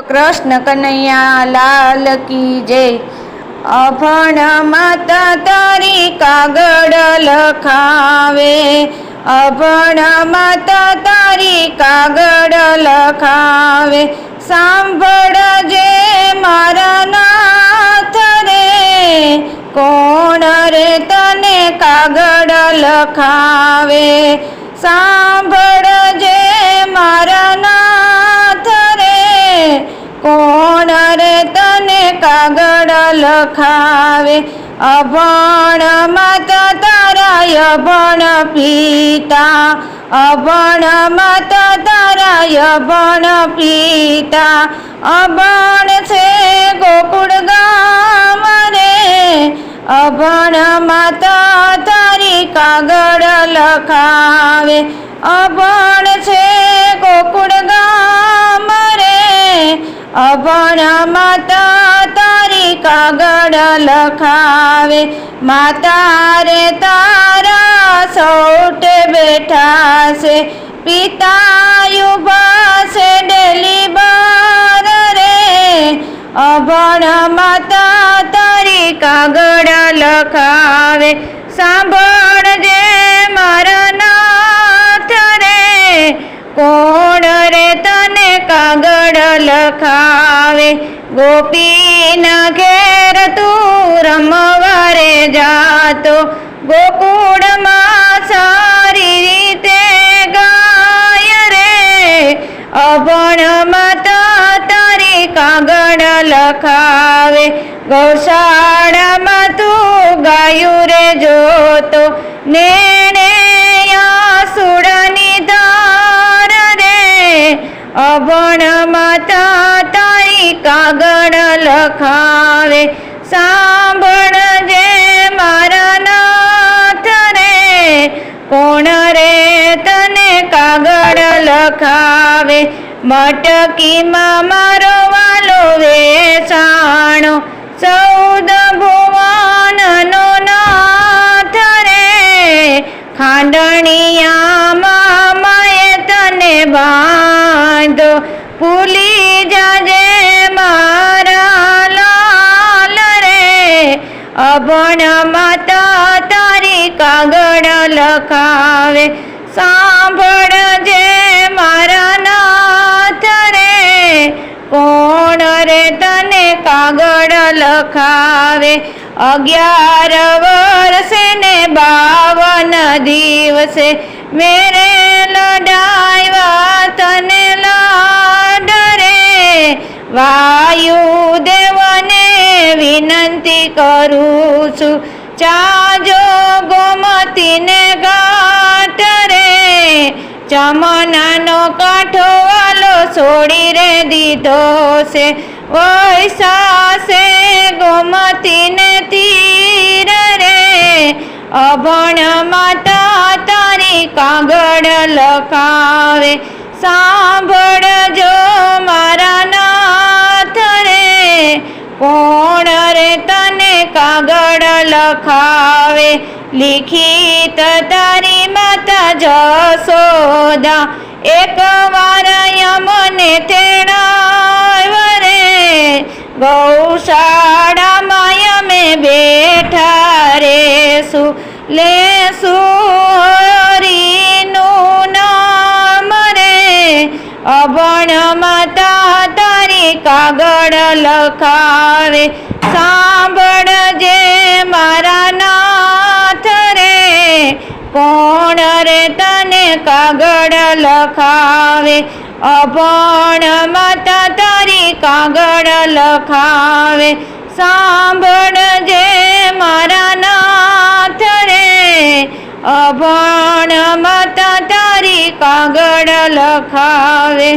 કૃષ્ણ કનૈયા લાલ કી જય. અભણ માતા તારી કાગળ લખાવે. અભણ માતા તારી કાગળ લખાવે. સાંભળજે મારા નાથ રે કોણ રે તને કાગળ લખાવે? સાંભળજે મારા કાગળ લખાવે, અભણ મત તારાય ભણ પિતા, અભણ મત તારાય ભણ પિતા. અભણ છે ગોકુળ ગામ રે, અભણ મત તારી કાગળ લખાવે, અભણ છે ગોકુળ ગામ અભણ માતા તારી કાગળ લખાવે. માતા રે તારા સૌટે બેઠા છે પિતા યુભા ડેલી બાર રે. અભણ માતા તારી કાગળ લખાવે. સાંભળજે મારા લખાવે. ગોપીના ઘેર તું રમવારે જાતો. ગોકુળમાં સારી રીતે ગાય રે. અભણ માતા તારી કાગળ લખાવે. ગૌશાળામાં તું ગાયું રે જોતો. નેણે અભણ માતા તારી કાગળ લખાવે સાંભળજે મારા નાથ રે, કોણ રે તને કાગળ લખાવે? મટકીમાં મારો વાલો વેસાણો ચૌદ ભુવનનો નાથ રે ખાંડણિયામાં માએ તને બાંધો, ભૂલી જાજે મારા લાલ રે. અભણ માતા તારી કાગળ લખાવે સાંભળજે મારા નાથ રે. કોણ રે તને કાગળ લખાવે? અગિયાર વર્ષે ને બાવન દિવસે મેરે લડાવ્યા કરું છું. ચાજો ગોમતીને ગાટ રે. ચમનાનો કાંઠો વાલો છોડી રે દીધો છે. વૈસાસે ગોમતીને તીર રે. અભણ માતા તારી કાગળ લખાવે. સાંભળજો મારા નાથ રે. કોણ રે તને કાગળ લખાવે, લિખિત તારી માતા જસોદા એક વાર યમને તેડાવ રે ગૌશાળામાં યમે બેઠા રેસુ લે સુરીનું નામ રે. અભણ માતા તારી કાગળ લખાવે સાંભળજે મારા નાથ રે, કોણ રે તને કાગળ લખાવે? અભણ માતા તારી કાગળ લખાવે. સાંભળજે મારા નાથ રે, અભણ માતા તારી કાગળ લખાવે.